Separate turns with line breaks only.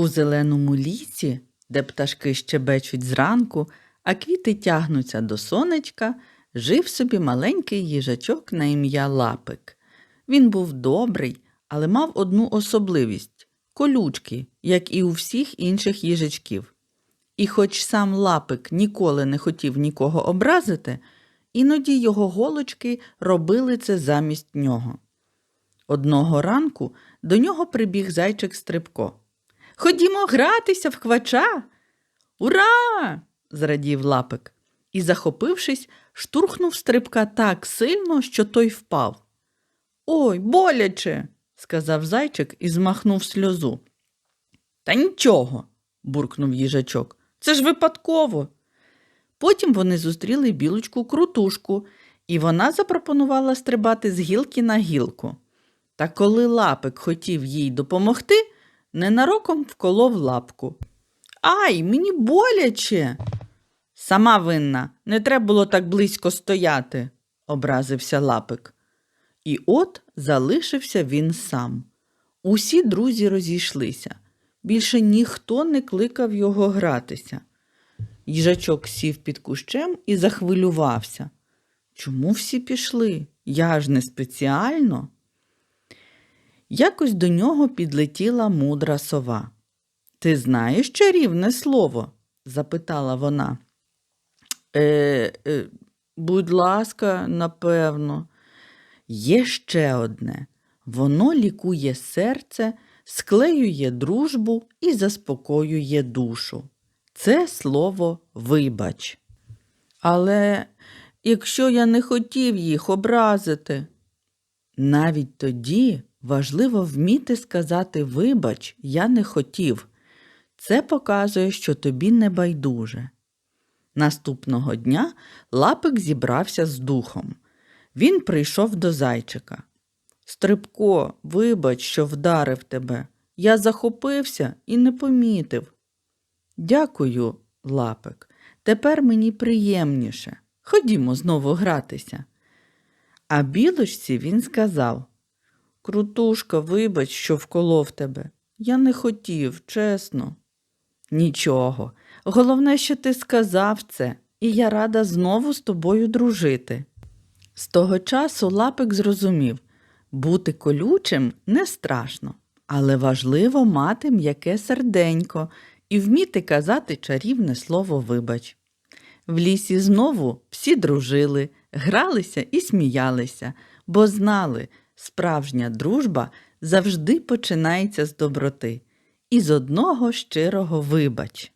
У зеленому лісі, де пташки щебечуть зранку, а квіти тягнуться до сонечка, жив собі маленький їжачок на ім'я Лапик. Він був добрий, але мав одну особливість колючки, як і у всіх інших їжачків. І хоч сам лапик ніколи не хотів нікого образити, іноді його голочки робили це замість нього. Одного ранку до нього прибіг зайчик Стрибко. Ходімо гратися в квача. Ура! зрадів лапик і, захопившись, штурхнув стрибка так сильно, що той впав. Ой, боляче, сказав зайчик і змахнув сльозу. Та нічого, буркнув їжачок. Це ж випадково. Потім вони зустріли білочку крутушку, і вона запропонувала стрибати з гілки на гілку. Та коли лапик хотів їй допомогти, ненароком вколов лапку. Ай, мені боляче. Сама винна, не треба було так близько стояти, образився лапик. І от залишився він сам. Усі друзі розійшлися. Більше ніхто не кликав його гратися. Їжачок сів під кущем і захвилювався. Чому всі пішли? Я ж не спеціально. Якось до нього підлетіла мудра сова. Ти знаєш чарівне слово? запитала вона. Е, е, будь ласка, напевно. Є ще одне. Воно лікує серце, склеює дружбу і заспокоює душу. Це слово вибач. Але якщо я не хотів їх образити, навіть тоді важливо вміти сказати вибач, я не хотів. Це показує, що тобі не байдуже. Наступного дня лапик зібрався з духом. Він прийшов до зайчика. Стрибко, вибач, що вдарив тебе. Я захопився і не помітив. Дякую, лапик. Тепер мені приємніше. Ходімо знову гратися. А білочці він сказав Крутушка, вибач, що вколов тебе. Я не хотів, чесно. Нічого. Головне, що ти сказав це, і я рада знову з тобою дружити. З того часу лапик зрозумів бути колючим не страшно, але важливо мати м'яке серденько і вміти казати чарівне слово вибач. В лісі знову всі дружили, гралися і сміялися, бо знали, справжня дружба завжди починається з доброти і з одного щирого вибач.